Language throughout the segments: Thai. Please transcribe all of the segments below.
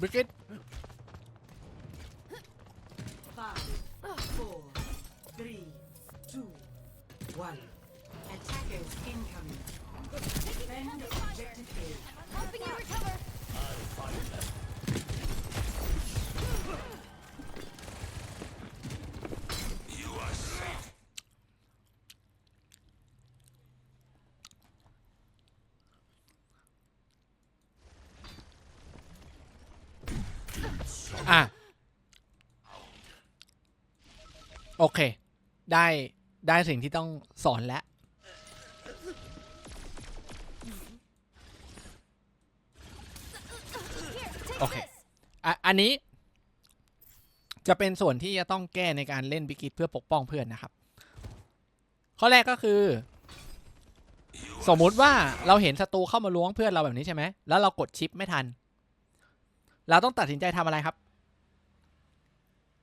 บิกกิต Five, four, three, two, one. Attackers incoming. Defend objective A. โอเค ได้ได้สิ่งที่ต้องสอนแล้ว โอเคอะอันนี้ จะเป็นส่วนที่จะต้องแก้ในการเล่นบิกิตเพื่อปกป้องเพื่อนนะครับ ข้อแรกก็คือ สมมุติว่าเราเห็นศัตรูเข้ามาล้วงเพื่อนเราแบบนี้ใช่ไหมแล้วเรากดชิปไม่ทัน เราต้องตัดสินใจทำอะไรครับ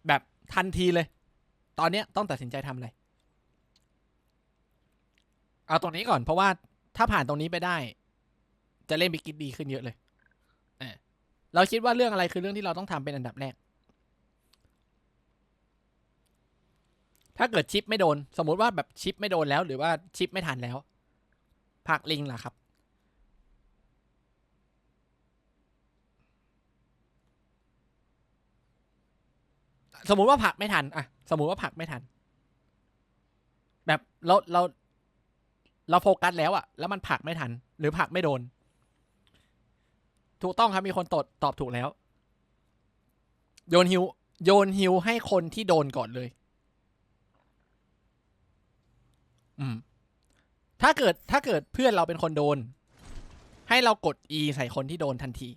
แบบทันทีเลย ตอนเนี้ยต้องตัดสินใจทำอะไรเอาตรงนี้ก่อนเพราะว่าถ้าผ่านตรงนี้ไปได้ จะเล่นบิกิตดีขึ้นเยอะเลยเออเราคิดว่าเรื่องอะไรคือเรื่องที่เราต้องทำเป็นอันดับแรก ถ้าเกิดชิปไม่โดน สมมุติว่าแบบชิปไม่โดนแล้ว หรือว่าชิปไม่ทันแล้วผักลิงล่ะครับ สมมุติว่าผักไม่ทันอะ สมมุติว่าผักไม่ทัน แบบเราเราเราโฟกัสแล้วอะแล้วมันผักไม่ทัน หรือผักไม่โดน ถูกต้องครับมีคนตอบตอบถูกแล้ว โยนฮิว โยนฮิวให้คนที่โดนก่อนเลย อืม ถ้าเกิดถ้าเกิดเพื่อนเราเป็นคนโดน ให้เรากด E ใส่คนที่โดนทันที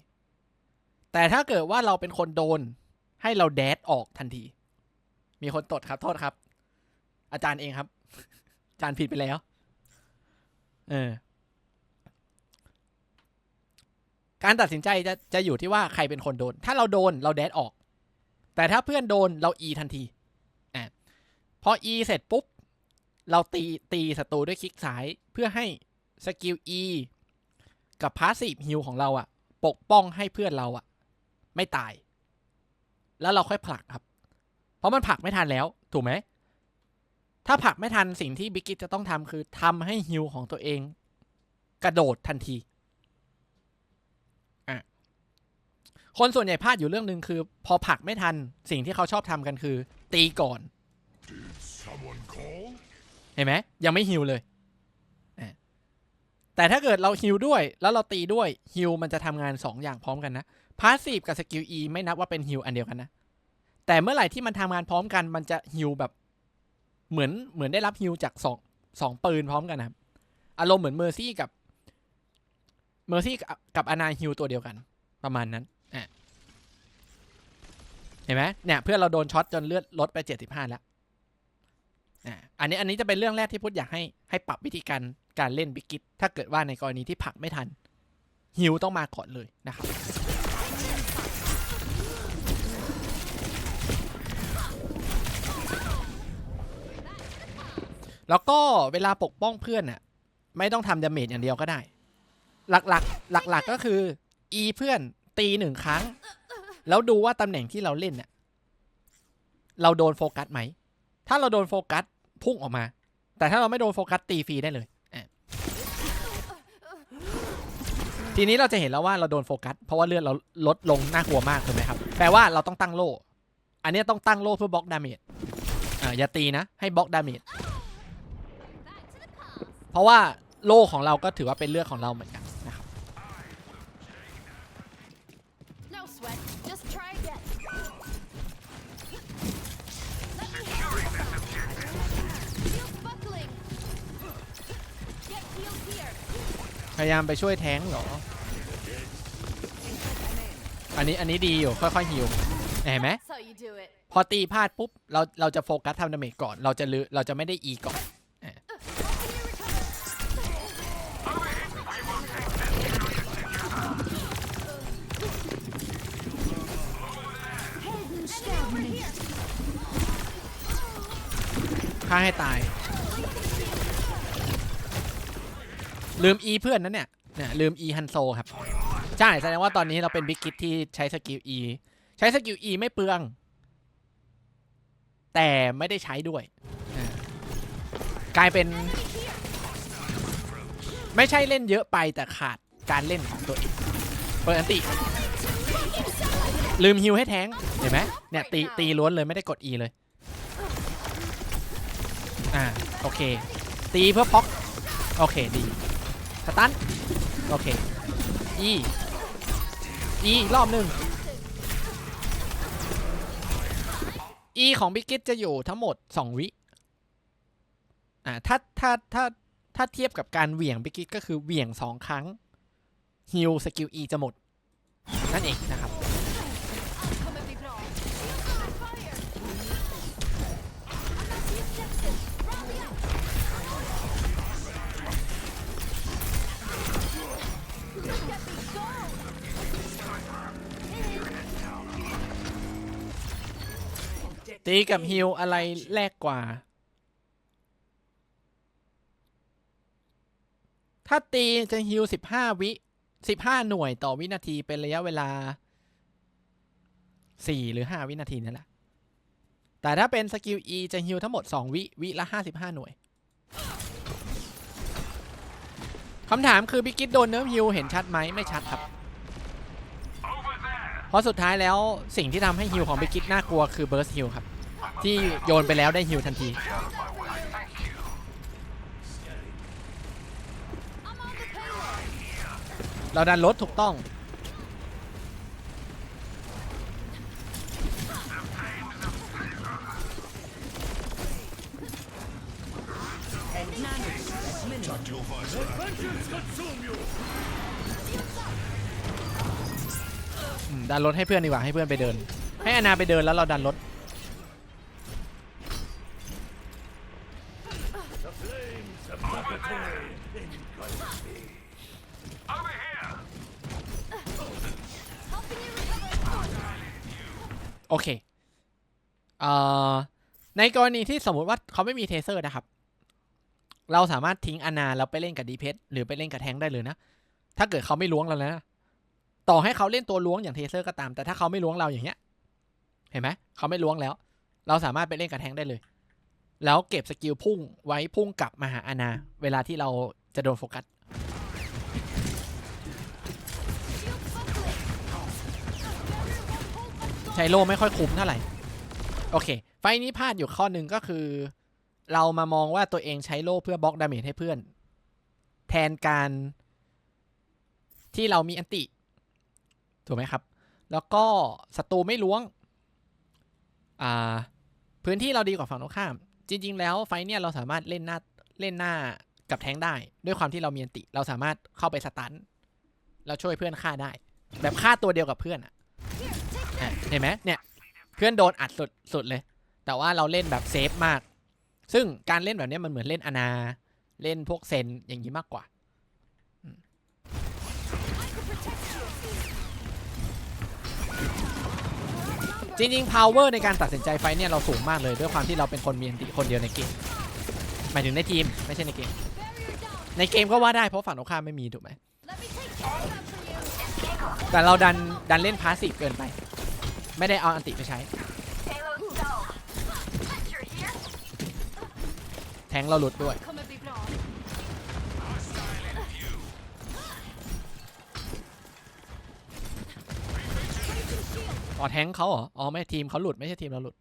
แต่ถ้าเกิดว่าเราเป็นคนโดน ให้เราแดดออกทันที มีคนตดครับ โทษครับ อาจารย์เองครับ อาจารย์ผิดไปแล้ว เออ การตัดสินใจจะจะอยู่ที่ว่าใครเป็นคนโดน ถ้าเราโดนเราแดดออก แต่ถ้าเพื่อนโดนเรา E ทันทีอะพอ E เสร็จปุ๊บ เราตีตีศัตรูด้วยคลิกซ้าย เพื่อให้สกิล E กับพาสซีฟฮิลของเราอะปกป้องให้เพื่อนเราอะไม่ตาย แล้วเราค่อยผลักครับ เพราะมันผักไม่ทันแล้ว ถูกไหม ถ้าผักไม่ทันสิ่งที่บิ๊กกิตจะต้องทำคือทำให้ฮิลของตัวเอง กระโดดทันทีอะคนส่วนใหญ่พลาดอยู่เรื่องหนึ่งคือ พอผักไม่ทันสิ่งที่เขาชอบทำกันคือ ตีก่อน เห็นไหมยังไม่ฮิวเลย แต่ถ้าเกิดเราฮิวด้วย แล้วเราตีด้วยฮิวมันจะทำงานสองอย่างพร้อมกันนะพาสซีฟกับสกิล E ไม่นับว่าเป็นฮิวอันเดียวกันนะ แต่เมื่อไหร่ที่มันทำงานพร้อมกันมันจะฮิวแบบเหมือนเหมือนได้รับฮิวจากสองสองปืนพร้อมกันครับ อารมณ์เหมือนเมอร์ซี่กับเมอร์ซี่กับอนาฮิวตัวเดียวกัน ประมาณนั้นอะเห็นไหมเนี่ยเพื่อนเราโดนช็อตจนเลือดลดไปเจ็ดสิบห้าแล้วอ่าอันนี้อันนี้จะเป็นเรื่องแรกที่พุทธอยากให้ให้ปรับวิธีการการเล่นบิกกิตถ้าเกิดว่าในกรณีที่ผลักไม่ทันฮิวต้องมาก่อนเลยนะครับ แล้วก็เวลาปกป้องเพื่อนน่ะไม่ต้องทำดาเมจอย่างเดียวก็ได้ หลักๆ หลักๆก็คือ e เพื่อนตีหนึ่งครั้ง แล้วดูว่าตำแหน่งที่เราเล่นเนี่ยเราโดนโฟกัสไหม ถ้าเราโดนโฟกัสพุ่งออกมา แต่ถ้าเราไม่โดนโฟกัสตีฟรีได้เลย ทีนี้เราจะเห็นแล้วว่าเราโดนโฟกัส เพราะว่าเลือดเราลดลงน่ากลัวมากถูกไหมครับ แปลว่าเราต้องตั้งโล่ อันนี้ต้องตั้งโล่เพื่อบล็อกดาเมจอ่าอย่าตีนะ ให้บล็อกดาเมจ เพราะว่าโล่ของเราก็ถือว่าเป็นเลือดของเราเหมือนกันนะครับ No sweat. Just try again. Let me help. Shields buckling. Get healed here. พยายามไปช่วยแท้งเหรอ อันนี้อันนี้ดีอยู่ค่อยๆฮิวเห็นไหม That's how you do it. พอตีพลาดปุ๊บเราเราจะโฟกัสทำดาเมจก่อน เราจะลือเราจะไม่ได้อีก่อน ฆ่าให้ตาย ลืมอีเพื่อนนั้นเนี่ยเนี่ยลืมอีฮันโซครับ ใช่แสดงว่าตอนนี้เราเป็นบิ๊กคิดที่ใช้สกิล E ใช้สกิล E ไม่เปลือง แต่ไม่ได้ใช้ด้วย กลายเป็น ไม่ใช่เล่นเยอะไปแต่ขาดการเล่นของตัวเองเปิดอันติ ลืมฮิวให้แทงเห็นไหมเนี่ยตีตีล้วนเลยไม่ได้กด E เลย อ่าโอเค ตีเพื่อพ็อกโอเคดีสตันโอเค E E รอบหนึ่ง E ของบิ๊กกิตจะอยู่ทั้งหมด 2 วิอ่าถ้าถ้าถ้าถ้าเทียบกับการเหวี่ยงบิ๊กกิตก็คือเหวี่ยง 2 ครั้งฮิลสกิล E จะหมด นั่นเองนะครับ ตีกับฮิลอะไรแรกกว่า ถ้าตีจะฮิลสิบห้าวิสิบห้าหน่วยต่อวินาทีเป็นระยะเวลาสี่หรือห้าวินาทีนั่นแหละ แต่ถ้าเป็นสกิล E จะฮิลทั้งหมด2วิ วิละ55หน่วยคำถามคือบิกกิตโดนเนิร์ฟฮิลเห็นชัดไหมไม่ชัดครับ เพราะสุดท้ายแล้วสิ่งที่ทำให้ฮิลของบิกกิตน่ากลัวคือเบิร์สฮิลครับ ที่โยนไปแล้วได้ฮิลทันที เราดันรถถูกต้อง ดันรถให้เพื่อนดีกว่าให้เพื่อนไปเดิน ให้อนาไปเดินแล้วเราดันรถ Helping you recover. โอเคเอ่อ ในกรณีที่สมมติว่าเขาไม่มีเทเซอร์นะครับ เราสามารถทิ้งอนาแล้วไปเล่นกับดีเพชหรือไปเล่นกับแทงได้เลยนะ ถ้าเกิดเขาไม่ล้วงเราแล้วนะต่อให้เขาเล่นตัวล้วงอย่างเทเซอร์ก็ตาม แต่ถ้าเขาไม่ล้วงเราอย่างเงี้ย เห็นไหมเขาไม่ล้วงแล้ว เราสามารถไปเล่นกับแทงได้เลย แล้วเก็บสกิลพุ่งไว้พุ่งกลับมาหาอนา เวลาที่เราจะโดนโฟกัสใช้โล่ไม่ค่อยคุ้มเท่าไหร่ โอเค ไฟนี้พลาดอยู่ข้อหนึ่งก็คือ เรามามองว่าตัวเองใช้โล่เพื่อบล็อกดาเมจให้เพื่อน แทนการที่เรามีอันติ ถูกไหมครับ แล้วก็ศัตรูไม่ล้วง อ่า พื้นที่เราดีกว่าฝั่งตรงข้าม จริง ๆ แล้วไฟเนี่ยเราสามารถเล่นหน้าเล่นหน้ากับแทงได้ ด้วยความที่เรามีอันติ เราสามารถเข้าไปสตันเราช่วยเพื่อนฆ่าได้ แบบฆ่าตัวเดียวกับเพื่อนอะ่ะเห็นไหมเนี่ย เพื่อนโดนอัดสุดสุดเลย แต่ว่าเราเล่นแบบเซฟมาก ซึ่งการเล่นแบบนี้มันเหมือนเล่นอนา เล่นพวกเซนอย่างนี้มากกว่า จริงๆ power ในการตัดสินใจไฟเนี่ยเราสูงมากเลยด้วยความที่เราเป็นคนมีอันติคนเดียวในเกม หมายถึงในทีมไม่ใช่ในเกม ในเกมก็ว่าได้เพราะฝั่งตรงข้ามไม่มีถูกไหม แต่เราดันดันเล่นพาสซีฟเกินไป ไม่ได้เอาอันติไปใช้ แทงเราหลุดด้วย อ๋อแทงเขาเหรอ อ๋อไม่ทีมเขาหลุดไม่ใช่ทีมเราหลุด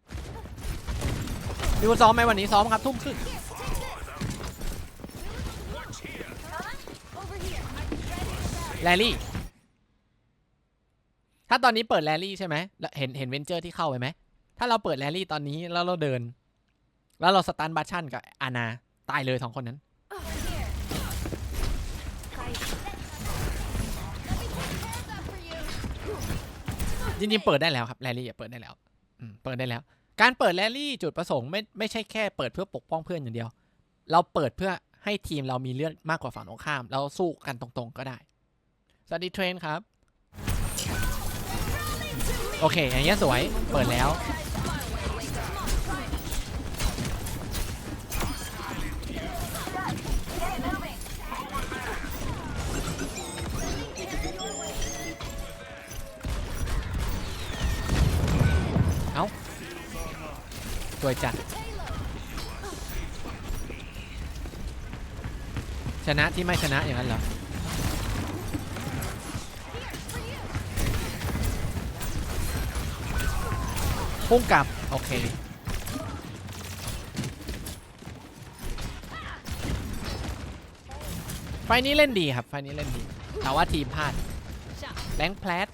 มีคนซ้อมไหมวันนี้ซ้อมครับทุ่มครึ่งแรลลี่ ถ้าตอนนี้เปิดแรลลี่ใช่ไหมเห็นเห็นเวนเจอร์ที่เข้าไปไหม ถ้าเราเปิดแรลลี่ตอนนี้แล้วเราเดิน แล้วเราสตันบัชชั่นกับอานาตายเลยสองคนนั้น จริงๆเปิดได้แล้วครับแรลลี่อะเปิดได้แล้วเปิดได้แล้ว การเปิดแรลลี่จุดประสงค์ไม่ไม่ใช่แค่เปิดเพื่อปกป้องเพื่อนอย่างเดียว เราเปิดเพื่อให้ทีมเรามีเลือดมากกว่าฝั่งตรงข้ามแล้วสู้กันตรงๆก็ได้ สวัสดีเทรนครับ โอเค อย่างเงี้ยสวย เปิดแล้ว เอ้าสวยจัด ชนะที่ไม่ชนะอย่างนั้นเหรอพุ่งกลับ โอเคไฟนี้เล่นดีครับ ไฟนี้เล่นดี แต่ว่าทีมพลาดแบงค์แพลต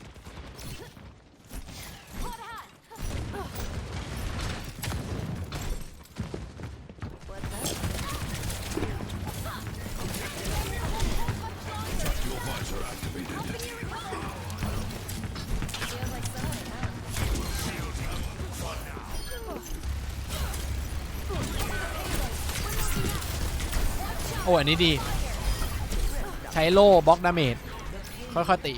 อ้อันนี้ดี ใช้โล่บล็อกดาเมจค่อยๆตี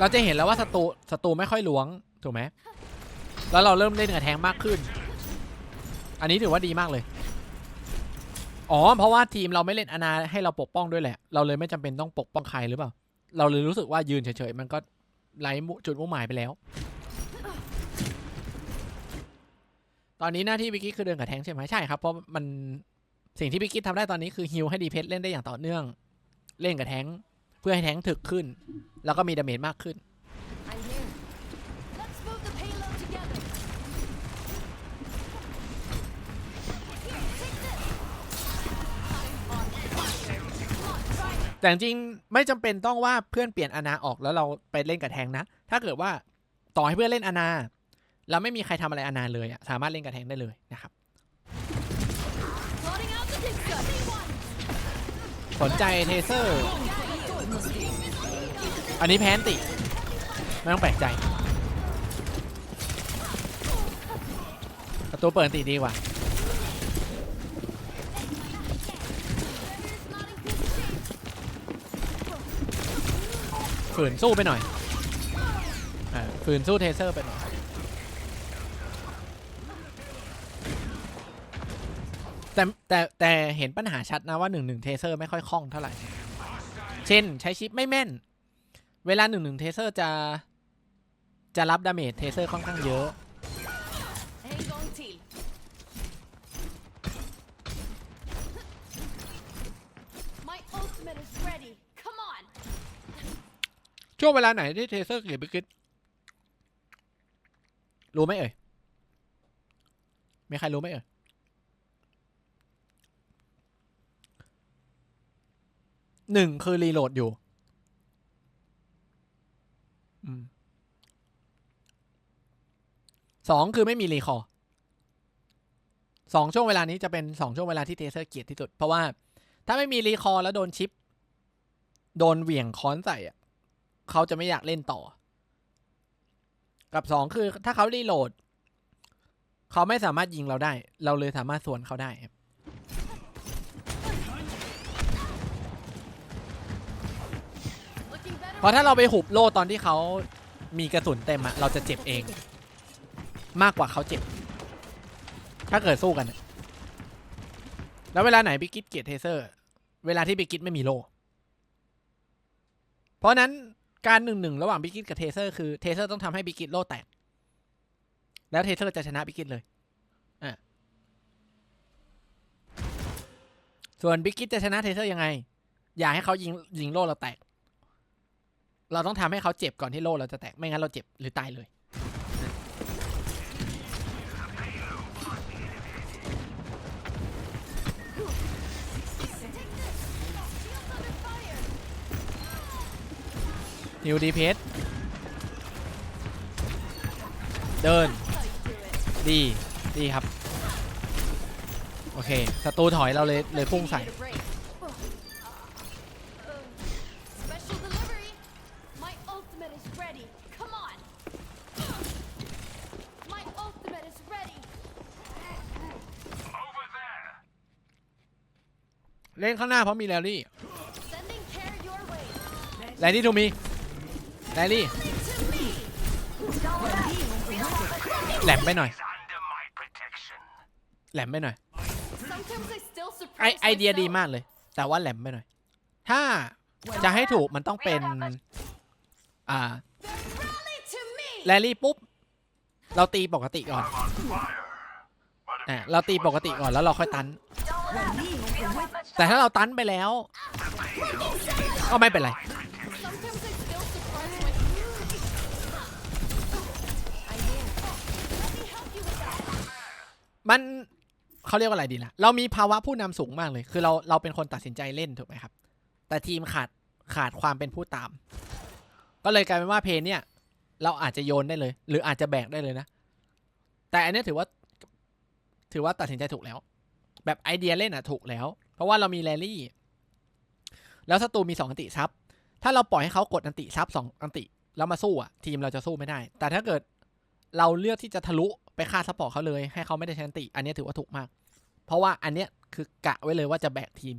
เราจะเห็นแล้วว่าศัตรูศัตรูไม่ค่อยหลวง ถูกไหม แล้วเราเริ่มเล่นกับแทงมากขึ้น อันนี้ถือว่าดีมากเลย อ๋อ เพราะว่าทีมเราไม่เล่นอนาให้เราปกป้องด้วยแหละ เราเลยไม่จำเป็นต้องปกป้องใครหรือเปล่า เราเลยรู้สึกว่ายืนเฉยๆ มันก็ไร้จุดมุ่งหมายไปแล้ว ตอนนี้หน้าที่บิกกี้คือเดินกับแทงใช่ไหมใช่ครับ เพราะมันสิ่งที่บิกกี้ทำได้ตอนนี้คือฮิลให้ดีเพชเล่นได้อย่างต่อเนื่อง เล่นกับแทงเพื่อให้แทงถึกขึ้น แล้วก็มีดาเมจมากขึ้น แต่จริงไม่จำเป็นต้องว่าเพื่อนเปลี่ยนอนาออกแล้วเราไปเล่นกับแทงนะ ถ้าเกิดว่าต่อให้เพื่อนเล่นอนาเราไม่มีใครทำอะไรอนาเลยอะสามารถเล่นกับแทงได้เลยนะครับ สนใจเทเซอร์ อันนี้แพนติ ไม่ต้องแปลกใจ ประตูเปิดติดีกว่า ฝืนสู้ไปหน่อยออฝืนสู้เทเซอร์ไปหน่อยแต่แต่แต่เห็นปัญหาชัดนะว่าหนึ่งหนึ่งเทเซอร์ไม่ค่อยคล่องเท่าไหร่ เช่นใช้ชิปไม่แม่น เวลาหนึ่งหนึ่งเทเซอร์จะจะรับดาเมจเทเซอร์ค่อนข้างเยอะ ช่วงเวลาไหนที่เทเซอร์เก็บไปคิดรู้ไหมเอ่ยมีใครรู้ไหมเอ่ยหนึ่งคือรีโหลดอยู่อสองคือไม่มีรีคอร์สองช่วงเวลานี้จะเป็นสองช่วงเวลาที่เทเซอร์เกลียดที่สุด เพราะว่าถ้าไม่มีรีคอร์แล้วโดนชิป โดนเหวี่ยงค้อนใส่อะ เขาจะไม่อยากเล่นต่อ กับสองคือถ้าเขารีโหลด เขาไม่สามารถยิงเราได้ เราเลยสามารถสวนเขาได้เพราะถ้าเราไปหุบโล่ตอนที่เขามีกระสุนเต็มอะเราจะเจ็บเอง มากกว่าเขาเจ็บ ถ้าเกิดสู้กัน แล้วเวลาไหนบิกิตเกียรเทเซอร์ เวลาที่บิกิตไม่มีโล่เพราะนั้น การหนึ่งหนึ่งระหว่างบิกิตกับเทเซอร์คือเทเซอร์ต้องทำให้บิกิตโล่แตก แล้วเทเซอร์จะชนะบิกิตเลยอะส่วนบิกิตจะชนะเทเซอร์ยังไง อย่าให้เขายิงยิงโล่เราแตก เราต้องทำให้เขาเจ็บก่อนที่โล่เราจะแตก ไม่งั้นเราเจ็บหรือตายเลย ฮิวดีเพชเดิน ดีดีครับ โอเคศัตรูถอยเราเลยเลยพุ่งใส่เล่นข้างหน้าเพราะมีแลรี่แลนดี้ทูมี แรลลี่แหลมไปหน่อยแหลมไปหน่อยไอไอเดียดีมากเลย แต่ว่าแหลมไปหน่อย ถ้าจะให้ถูกมันต้องเป็น อ่าแลลี่ปุ๊บ เราตีปกติก่อนอ่าเราตีปกติก่อนแล้วเราค่อยตัน แต่ถ้าเราตันไปแล้ว ก็ไม่เป็นไร เขาเรียกว่าอะไรดีล่ะ เรามีภาวะผู้นำสูงมากเลย คือเราเราเป็นคนตัดสินใจเล่นถูกไหมครับ แต่ทีมขาดขาดความเป็นผู้ตาม ก็เลยกลายเป็นว่าเพลงเนี่ย เราอาจจะโยนได้เลย หรืออาจจะแบกได้เลยนะ แต่อันนี้ถือว่า ถือว่าตัดสินใจถูกแล้ว แบบไอเดียเล่นอะถูกแล้ว เพราะว่าเรามีแรลลี่ แล้วศัตรูมีสองอันติซับ ถ้าเราปล่อยให้เขากดอันติซับสองอันติ แล้วมาสู้อะทีมเราจะสู้ไม่ได้ แต่ถ้าเกิดเราเลือกที่จะทะลุ ไปฆ่าซัพพอร์ตเขาเลย ให้เขาไม่ได้ใช้อันติ อันนี้ถือว่าถูกมาก เพราะว่าอันเนี้ยคือกะไว้เลยว่าจะแบกทีม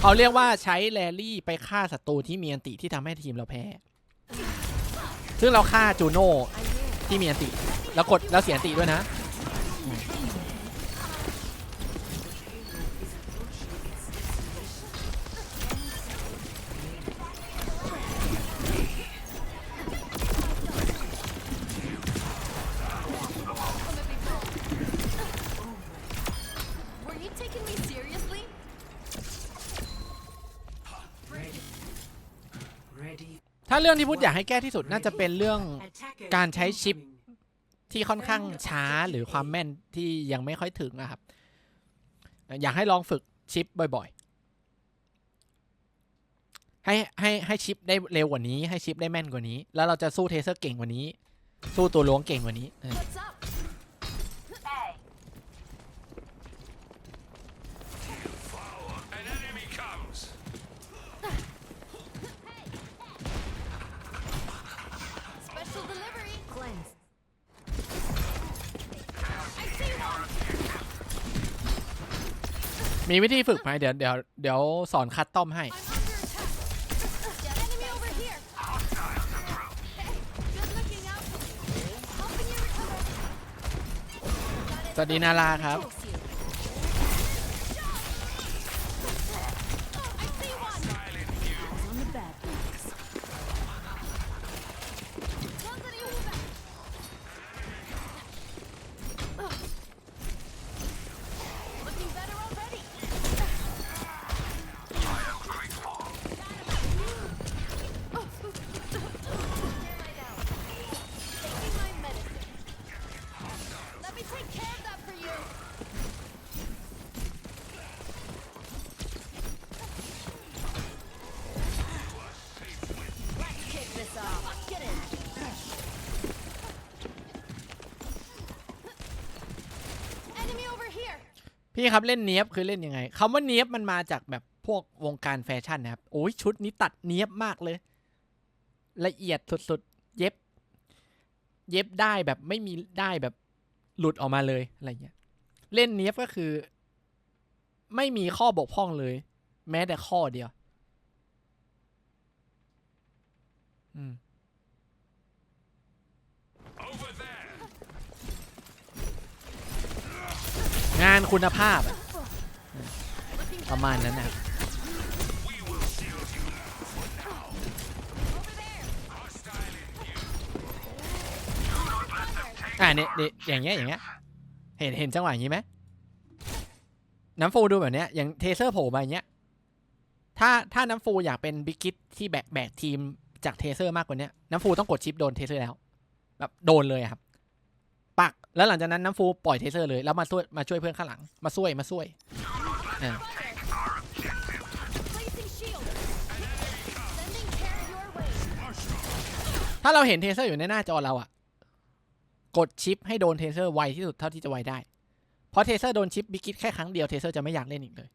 เขาเรียกว่าใช้แรลลี่ไปฆ่าศัตรูที่มีอันติที่ทำให้ทีมเราแพ้ ซึ่งเราฆ่าจูโน่ที่มีอันติ แล้วกดแล้วเสียอันติด้วยนะ เรื่องที่พูดอยากให้แก้ที่สุดน่าจะเป็นเรื่อง Attackers การใช้ชิป incoming. ที่ค่อนข้างช้าหรือความแม่นที่ยังไม่ค่อยถึงนะครับ อยากให้ลองฝึกชิปบ่อยๆ ให้ให้ให้ชิปได้เร็วกว่านี้ ให้ชิปได้แม่นกว่านี้ แล้วเราจะสู้เทเซอร์เก่งกว่านี้ สู้ตัวล้วงเก่งกว่านี้ มีวิธีฝึกไหมเดี๋ยวเดี๋ยวเดี๋ยวสอนคัดต้อมให้ สวัสดีนาราครับ พี่ครับเล่นเนี้ยบคือเล่นยังไงคำว่าเนี้ยบมันมาจากแบบพวกวงการแฟชั่นนะครับโอ้ยชุดนี้ตัดเนี้ยบมากเลย ละเอียดสุดๆ เย็บ เย็บได้แบบไม่มีได้แบบหลุดออกมาเลยอะไรเงี้ย เล่นเนี้ยบก็คือ ไม่มีข้อบกพร่องเลย แม้แต่ข้อเดียว อืม งานคุณภาพ ประมาณนั้นนะอ่าเนี่ยอย่างเงี้ยอย่างเงี้ยเห็นเห็นจังหวะอย่างงี้ไหมน้ำฟูดูแบบเนี้ยอย่างเทเซอร์โผล่มาอย่างเงี้ยถ้าถ้าน้ำฟูอยากเป็นบิ๊กคิดที่แบกแบกทีมจากเทเซอร์มากกว่านี้น้ำฟูต้องกดชิปโดนเทเซอร์แล้ว แบบโดนเลยครับ แล้วหลังจากนั้นน้ำฟูปล่อยเทเซอร์เลยแล้วมาช่วยมาช่วยเพื่อนข้างหลังมาช่วยมาช่วยอ่าถ้าเราเห็นเทเซอร์อยู่ในหน้าจอเราอะกดชิปให้โดนเทเซอร์ไวที่สุดเท่าที่จะไวได้ เพราะเทเซอร์โดนชิปบิ๊กคิดแค่ครั้งเดียวเทเซอร์จะไม่อยากเล่นอีกเลย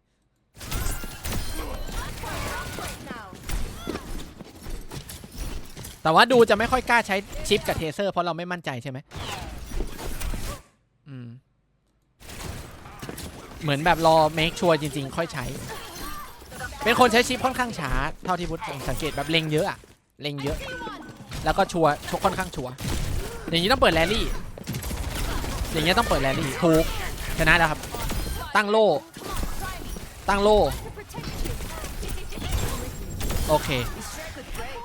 แต่ว่าดูจะไม่ค่อยกล้าใช้ชิปกับเทเซอร์เพราะเราไม่มั่นใจใช่ไหม เหมือนแบบรอ make sure จริง ๆ ค่อยใช้ เป็นคนใช้ชิปค่อนข้างช้า เท่าที่พุทธสังเกตแบบเล็งเยอะอะเล็งเยอะ แล้วก็ชัวร์ชกค่อนข้างชัวร์อย่างนี้ต้องเปิดแรลลี่ อย่างเงี้ยต้องเปิดแรลลี่ถูกชนะแล้วครับ ตั้งโล่ ตั้งโล่ โอเค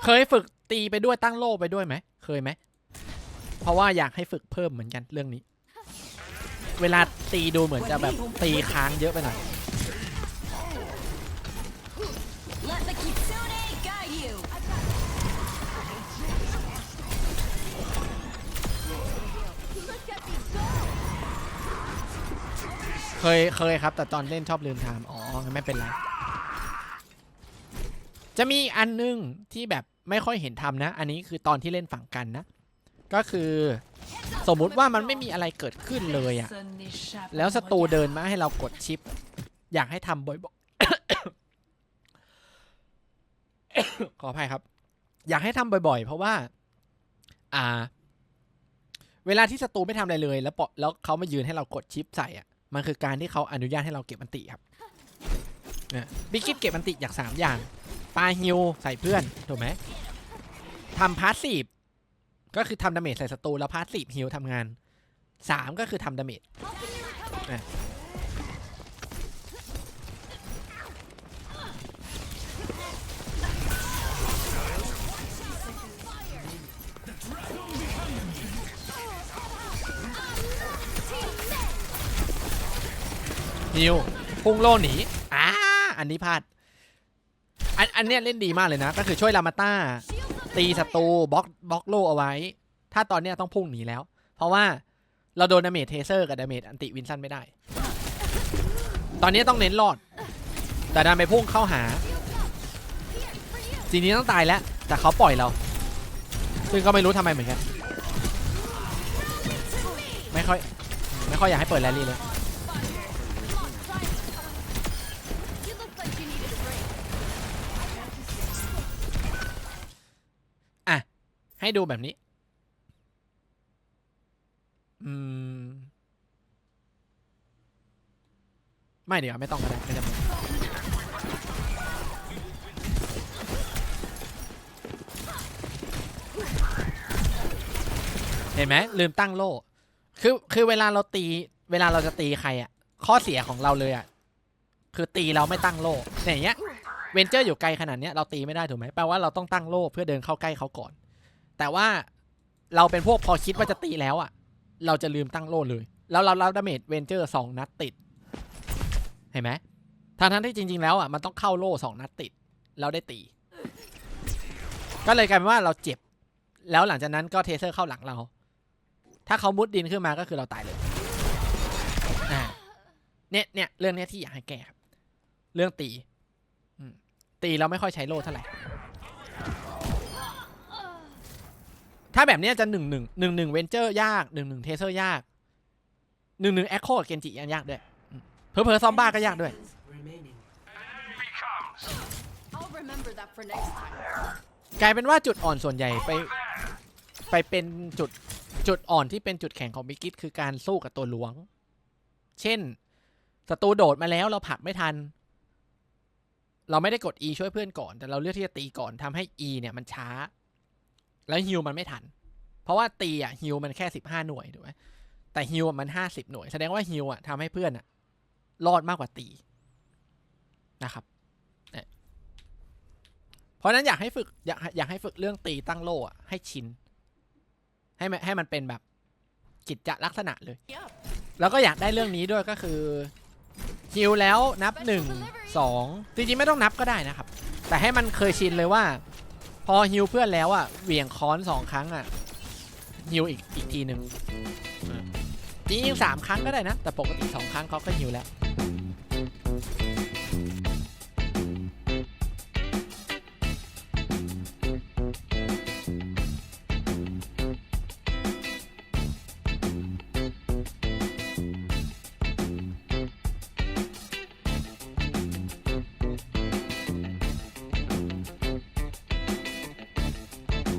เคยฝึกตีไปด้วยตั้งโล่ไปด้วยไหม เคยไหม เพราะว่าอยากให้ฝึกเพิ่มเหมือนกันเรื่องนี้ เวลาตีดูเหมือนจะแบบตีค้างเยอะไปหน่อยเคยเคยครับ แต่ตอนเล่นชอบลืมทม์อ๋องั้นไม่เป็นไร จะมีอันนึงที่แบบไม่ค่อยเห็นทำนะ อันนี้คือตอนที่เล่นฝั่งกันนะ ก็คือสมมุติว่ามันไม่มีอะไรเกิดขึ้นเลยอะแล้วศัตรูเดินมาให้เรากดชิป อยากให้ทำบ่อยๆขออภัยครับ อยากให้ทำบ่อย ๆ เพราะว่า อ่า เวลาที่ศัตรูไม่ทำอะไรเลย แล้วปอแล้วเขามายืนให้เรากดชิปใส่อะ มันคือการที่เขาอนุญาตให้เราเก็บอันติครับบิ๊กคิดเก็บอันติจากสามอย่างปาฮิวใส่เพื่อนถูกไหมทำพาสซีฟ ก็คือทำดาเมจใส่ศัตรูแล้วพาสซีฟฮิวทำงานสามก็คือทำดาเมจฮิวพุ่งโล่หนีอ่าอันนี้พลาดอันอันเนี้ยเล่นดีมากเลยนะ ก็คือช่วยลามาต้า ตีศัตรูบล็อกบล็อกโล่เอาไว้ ถ้าตอนเนี้ยต้องพุ่งหนีแล้ว เพราะว่าเราโดนดาเมจเทเซอร์กับดาเมจอันติวินสันไม่ได้ ตอนนี้ต้องเน้นรอด แต่ดันไปพุ่งเข้าหาจริงๆต้องตายแล้ว แต่เขาปล่อยเรา ซึ่งก็ไม่รู้ทำไมเหมือนกัน ไม่ค่อย ไม่ค่อยอยากให้เปิดแรลลี่เลย ให้ดูแบบนี้ อืม ไม่เดี๋ยวไม่ต้องก็ได้ไม่จำเป็นเห็นไหมลืมตั้งโล่ คือคือเวลาเราตี เวลาเราจะตีใครอะ ข้อเสียของเราเลยอะ คือตีเราไม่ตั้งโล่เนี่ยอย่างเงี้ย เวนเจอร์อยู่ไกลขนาดเนี้ยเราตีไม่ได้ถูกไหมแปลว่าเราต้องตั้งโล่เพื่อเดินเข้าใกล้เขาก่อน แต่ว่าเราเป็นพวกพอคิดว่าจะตีแล้วอะ เราจะลืมตั้งโล่เลย แล้วเรารับดาเมจเวนเจอร์สองนัดติด เห็นไหมทางทั้งที่จริง ๆ แล้วอะมันต้องเข้าโล่สองนัดติด เราได้ตี ก็เลยกลายเป็นว่าเราเจ็บ แล้วหลังจากนั้นก็เทเซอร์เข้าหลังเรา ถ้าเขามุดดินขึ้นมาก็คือเราตายเลยอ่าเนี่ยเนี่ยเรื่องเนี้ยที่อยากให้แก้ครับ เรื่องตีตีเราไม่ค่อยใช้โล่เท่าไหร่ ถ้าแบบเนี้ยจะหนึ่งหนึ่งหนึ่งหนึ่งเวนเจอร์ยากหนึ่งหนึ่งเทเซอร์ยากหนึ่งหนึ่งแอคโคกับเกนจิยังยากด้วยอืมเผลอๆซอมบ้าก็ยากด้วย Remaining. becomes I'll remember that for next time. กลายเป็นว่าจุดอ่อนส่วนใหญ่ไปไปเป็นจุดจุดอ่อนที่เป็นจุดแข็งของบิกกิตคือการสู้กับตัวล้วง เช่นศัตรูโดดมาแล้วเราผลักไม่ทัน เราไม่ได้กด E ช่วยเพื่อนก่อน แต่เราเลือกที่จะตีก่อนทำให้ E เนี่ยมันช้า แล้วฮิวมันไม่ทัน เพราะว่าตีอะฮิวมันแค่สิบห้าหน่วยถูกไหมแต่ฮิวมันห้าสิบหน่วย แสดงว่าฮิวอะทำให้เพื่อนอะรอดมากกว่าตีนะครับเพราะนั้นอยากให้ฝึกอยากอยากให้ฝึกเรื่องตีตั้งโล่อะให้ชิน ให้มันให้มันเป็นแบบกิจจลักษณะเลย Yup. แล้วก็อยากได้เรื่องนี้ด้วยก็คือฮิวแล้วนับหนึ่งสองจริงๆไม่ต้องนับก็ได้นะครับ แต่ให้มันเคยชินเลยว่า พอฮิวเพื่อนแล้วอะเหวี่ยงค้อนสองครั้งอะฮิวอีกอีกทีหนึ่งจริงๆสามครั้งก็ได้นะ แต่ปกติสองครั้งเขาก็ฮิวแล้ว